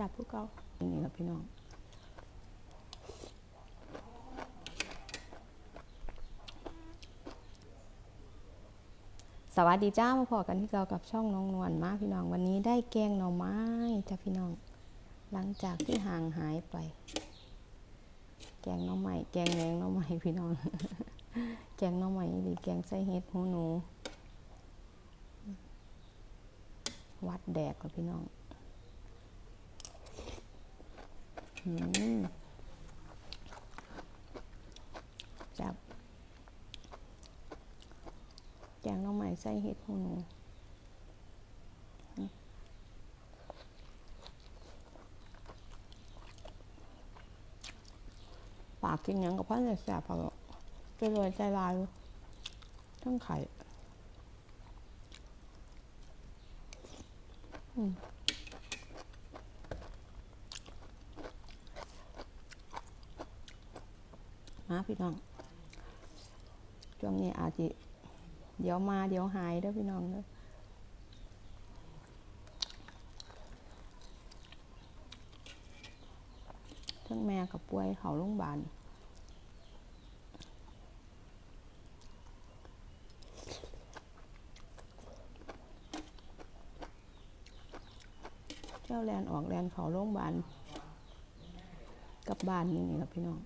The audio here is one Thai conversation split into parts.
จับพวกเขานี่แหละพี่น้องสวัสดีจ้ามาพอกันที่เรากับช่องน้องนวลมาพี่น้องวันนี้ได้แกงหน่อไม้จ้าพี่น้อง หลังจากที่ห่างหายไป แกงน่อไม้แกงแมงน่อไม้พี่น้อง แกงน่อไม้หรือแกงไส้เห็ดหูหนู วัดแดกกับพี่น้องอืม จับแกงน่อไม้ใส่เห็ดหูหนูปากกินยังกับพ่อจะแสบพอหรอกจะเลยใจลายเลยทั้งไข่ อืม มาพี่น้อง ช่วงนี้อาจจะเดี๋ยวมาเดี๋ยวหายเด้อพี่น้องเด้อทั้งแม่กับป่วยเขาโรงพยาบาลเจ้าแลนออกแลนเขาโรงพยาบาลกับบ้านนี่นี่แหละพี่น้อง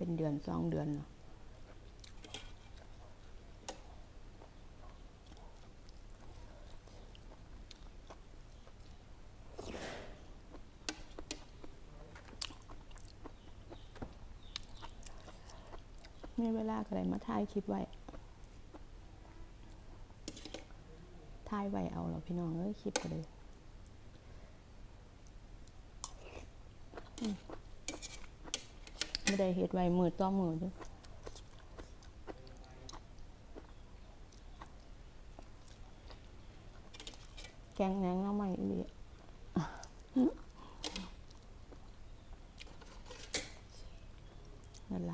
เป็นเดือนสองเดือนเนาะมีเวลาก็เลยมาถ่ายคลิปไว้ถ่ายไว้เอาแล้วพี่น้องเอ้ยคลิปก็เลย ไม่ได้เฮ็ดไว้มือต่อมือด้วยแกงแหนงน้ำใหม่อีหลีนั่นไร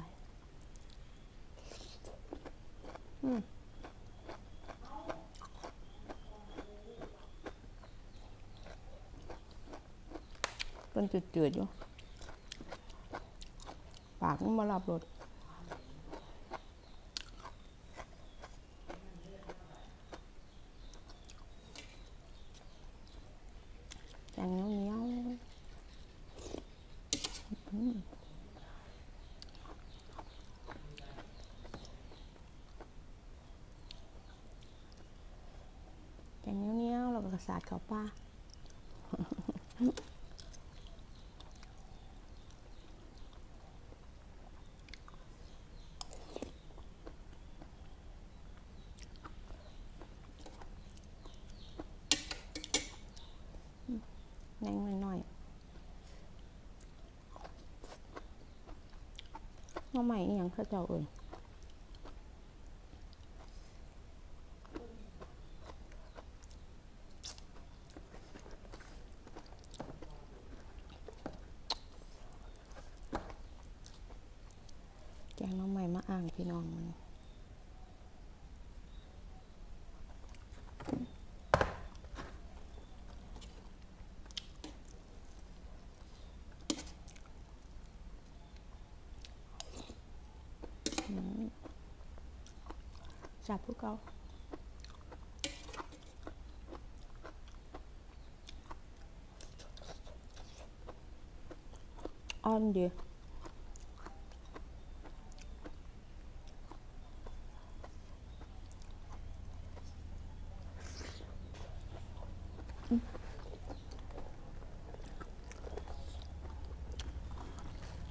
อืมเป็นจืดๆอยู่ ปากมันมารับรสแกงเนียวเนี้ยวแกงเนียวเนี้ยวแล้วก็กระสาดเขาป้า แหนงหน่อยๆน้องใหม่อหยังเขาเจ้าเอ่ยแกงน้องใหม่มาอ่างพี่น้องมัน จับพวกเขาอ่อนดี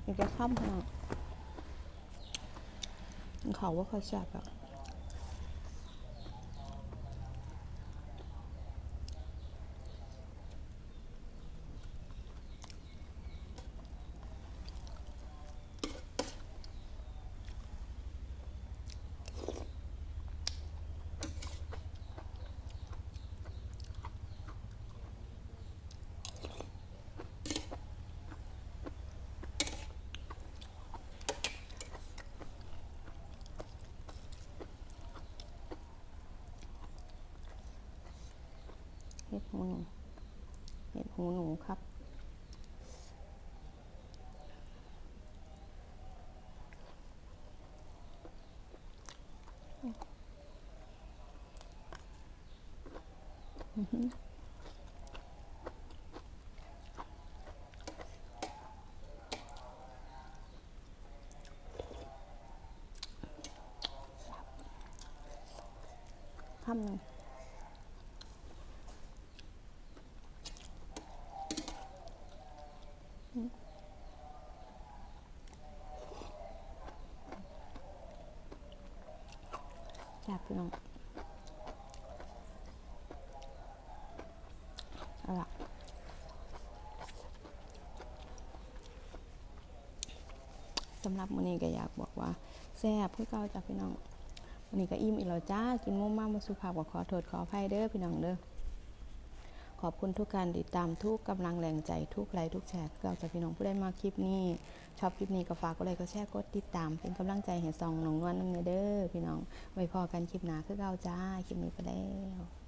อีกจะข้ามขนาดเขาว่าเขาแซ่บอะ หูหนูครับคำหนึ่ง แซ่บพี่น้องเอาล่ะสำหรับมื้อนี้ก็อยากบอกว่าแซ่บคือเก่าจ้ะพี่น้องวันนี้ก็อิ่มอีกแล้วจ้า กินมุมมากมาสุภาพก็ขอโทษขออภัยเด้อพี่น้องเด้อ ขอบคุณทุกการติดตามทุกกำลังแรงใจทุกไลค์ทุกแชร์เราจะพี่น้องผู้ได้มาคลิปนี้ชอบคลิปนี้ก็ฝากกดไลค์ก็แชร์กดติดตาม เป็นกำลังใจเห็นซองหนองนวลน้ำเนเด้อพี่น้องไว้พอกันคลิปหน้าคือเราจ้าคลิปนี้ไปแล้ว